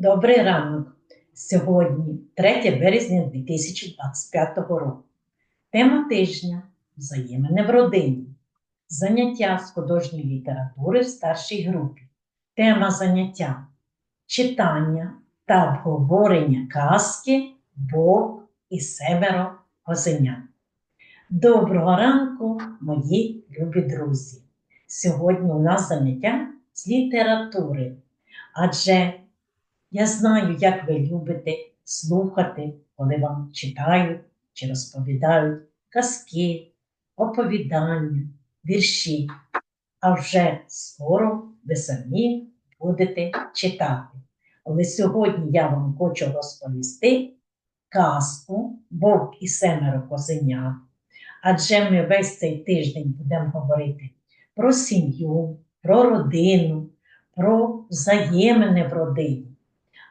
Добрий ранок. Сьогодні 3 березня 2025 року. Тема тижня взаємини в родині. Заняття з художньої літератури в старшій групі. Тема заняття читання та обговорення казки Бог і семеро козенят. Доброго ранку, мої любі друзі! Сьогодні у нас заняття з літератури. Адже я знаю, як ви любите слухати, коли вам читають чи розповідають казки, оповідання, вірші. А вже скоро ви самі будете читати. Але сьогодні я вам хочу розповісти казку Вовк і семеро козенят. Адже ми весь цей тиждень будемо говорити про сім'ю, про родину, про взаємини в родині.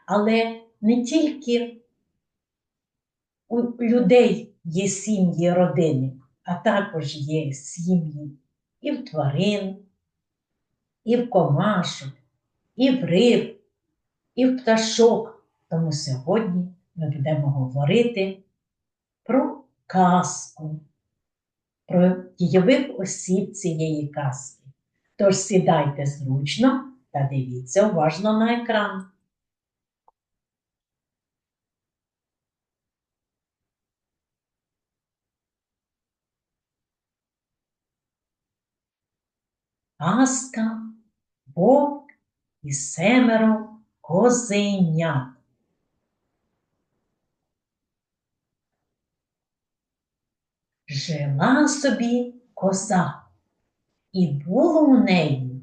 Але не тільки у людей є сім'ї родини, а також є сім'ї і в тварин, і в комашок, і в риб, і в пташок. Тому сьогодні ми будемо говорити про казку, про дійових осіб цієї казки. Тож сідайте зручно та дивіться уважно на екран. Казка, вовк і семеро козенят. Жила собі коза, і було у неї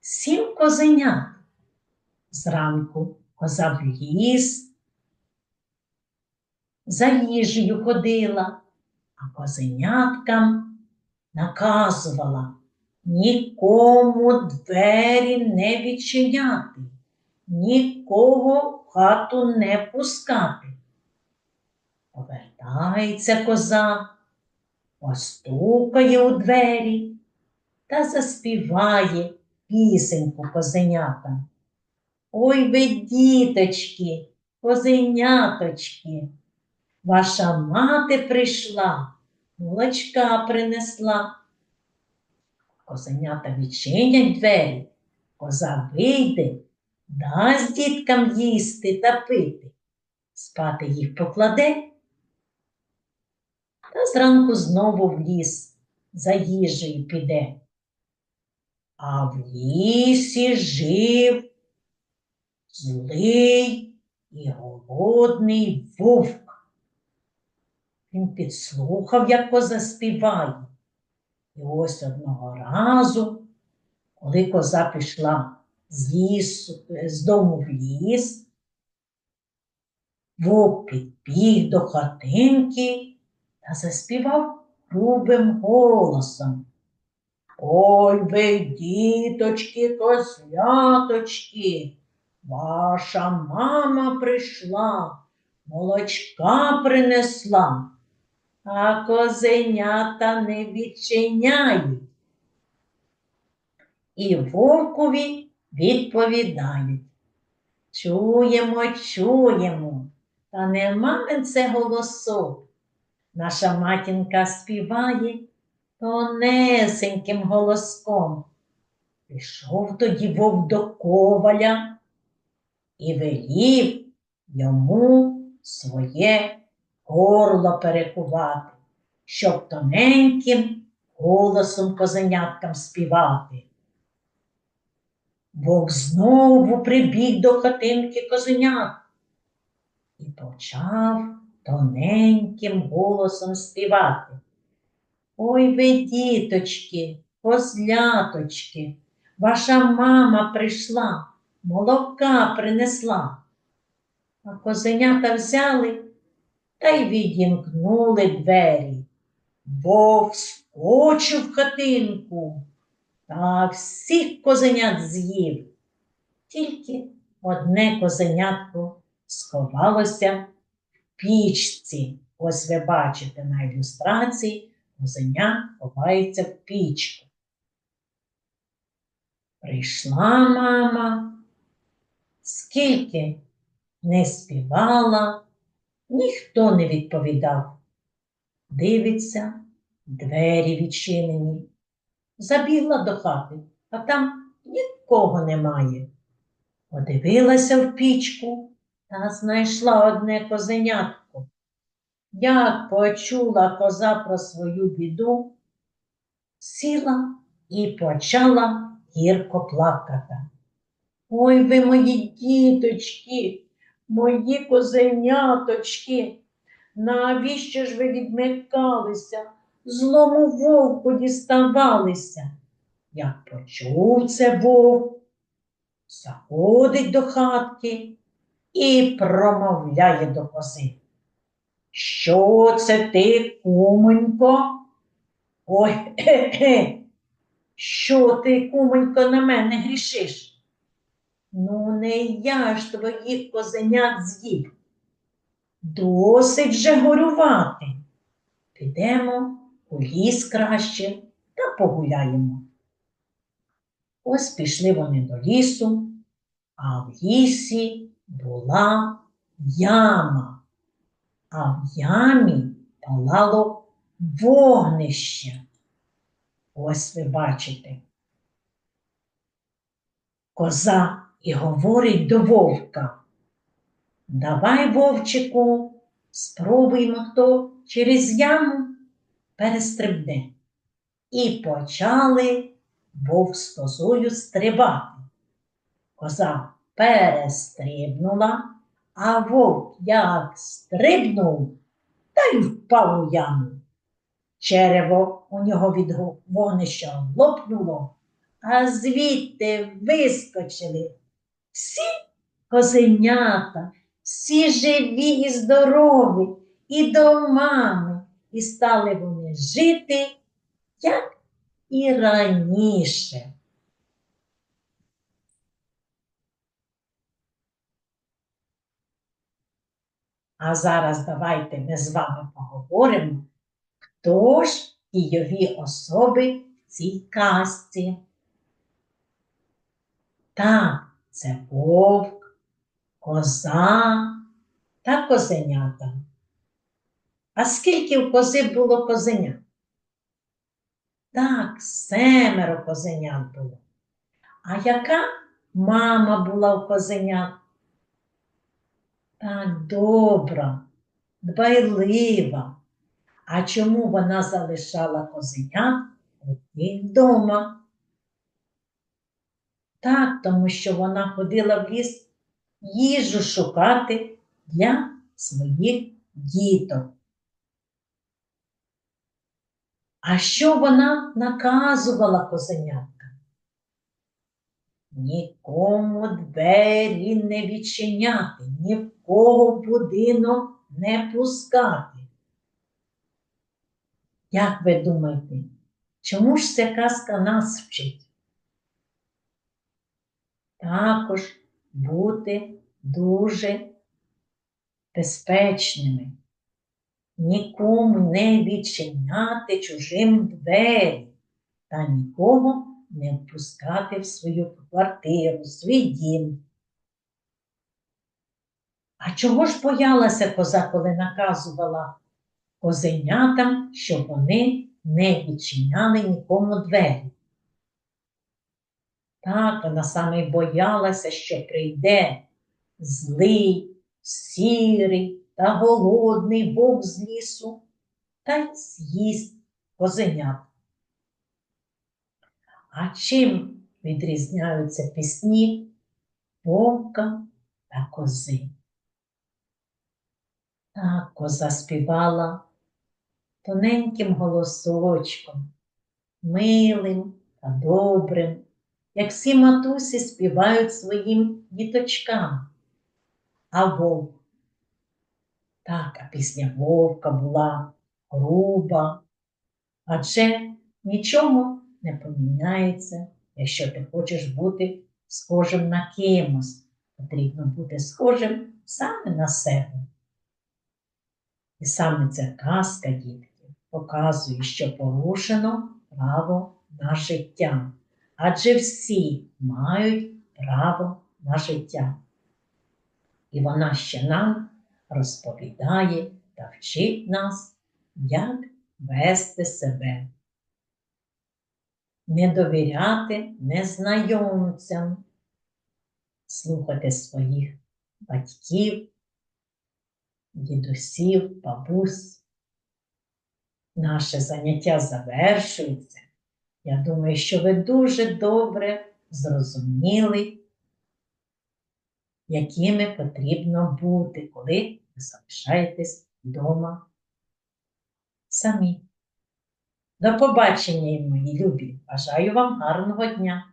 сім козенят. Зранку коза в ліс, за їжею ходила, а козеняткам наказувала нікому двері не відчиняти, нікого в хату не пускати. Повертається коза, постукає у двері та заспіває пісеньку козенятам. Ой ви, діточки, козеняточки, ваша мати прийшла, молочка принесла. Козенята відчинять двері, коза вийде, дасть діткам їсти та пити, спати їх покладе. Та зранку знову в ліс за їжею піде. А в лісі жив злий і голодний вовк. Він підслухав, як коза співає. І ось одного разу, коли коза пішла з лісу, з дому в ліс, вовк підбіг до хатинки та заспівав грубим голосом. Ой ви, діточки, козляточки, ваша мама прийшла, молочка принесла а козенята не відчиняють. І вовкові відповідають. Чуємо, чуємо, та нема це голосок. Наша матінка співає тонесеньким голоском. Пішов тоді вовк до коваля і велів йому своє горло перекувати, щоб тоненьким голосом козеняткам співати. Бог знову прибіг до хатинки козенят і почав тоненьким голосом співати. Ой ви, діточки, козляточки, ваша мама прийшла, молока принесла. А козенята взяли та й відімкнули двері. Вовк вскочив в хатинку та всіх козенят з'їв. Тільки одне козенятко сховалося в пічці. Ось ви бачите на ілюстрації козеня ховається в пічку. Прийшла мама, Скільки не співала, ніхто не відповідав. Дивиться, двері відчинені. Забігла до хати, а там нікого немає. Подивилася в пічку та знайшла одне козенятко. Як почула коза про свою біду, сіла і почала гірко плакати. Ой ви мої діточки, мої козеняточки, навіщо ж ви відмикалися, злому вовку діставалися? Як почув це вовк, заходить до хатки і промовляє до кози. Що це ти, кумонько? Ой, хе-хе, що ти, кумонько, на мене грішиш? Ну, не я ж твоїх козенят з'їв. Досить же горювати. Підемо у ліс краще та погуляємо. Ось пішли вони до лісу, а в лісі була яма, а в ямі палало вогнище. Ось ви бачите. Коза і говорить до вовка. Давай, вовчику, спробуємо, хто через яму перестрибне. І почали вовк з козою стрибати. Коза перестрибнула, а вовк як стрибнув та й впав у яму. Черево у нього від вогнища лопнуло, а звідти вискочили всі козенята, всі живі і здорові, і до мами, і стали вони жити, як і раніше. А зараз давайте ми з вами поговоримо, хто ж дійові особи в цій казці. Так, це вовк, коза та козенята. А скільки в кози було козенят? Так, семеро козенят було. А яка мама була у козенят? Так добра, дбайлива. А чому вона залишала козенят одних вдома? Так, тому що вона ходила в ліс їжу шукати для своїх діток. А що вона наказувала козеняткам? Нікому двері не відчиняти, ні в кого будинок не пускати. Як ви думаєте, чому ж ця казка нас вчить? Також бути дуже безпечними, нікому не відчиняти чужим двері та нікого не впускати в свою квартиру, свій дім. А чого ж боялася коза, коли наказувала козенятам, щоб вони не відчиняли нікому двері? Так, вона саме й боялася, що прийде злий, сірий та голодний вовк з лісу та й з'їсть козенят. А чим відрізняються пісні вовка та кози? Так, коза співала тоненьким голосочком, милим та добрим, як всі матусі співають своїм діточкам. А вовк. Так, а пісня вовка була груба, адже нічого не поміняється, якщо ти хочеш бути схожим на кимось. Потрібно бути схожим саме на себе. І саме ця казка, дітки, показує, що порушено право на життя. Адже всі мають право на життя. і вона ще нам розповідає та вчить нас, як вести себе. Не довіряти незнайомцям, слухати своїх батьків, дідусів, бабусь. Наше заняття завершується. Я думаю, що ви дуже добре зрозуміли, якими потрібно бути, коли ви залишаєтесь вдома самі. До побачення, мої любі! Бажаю вам гарного дня!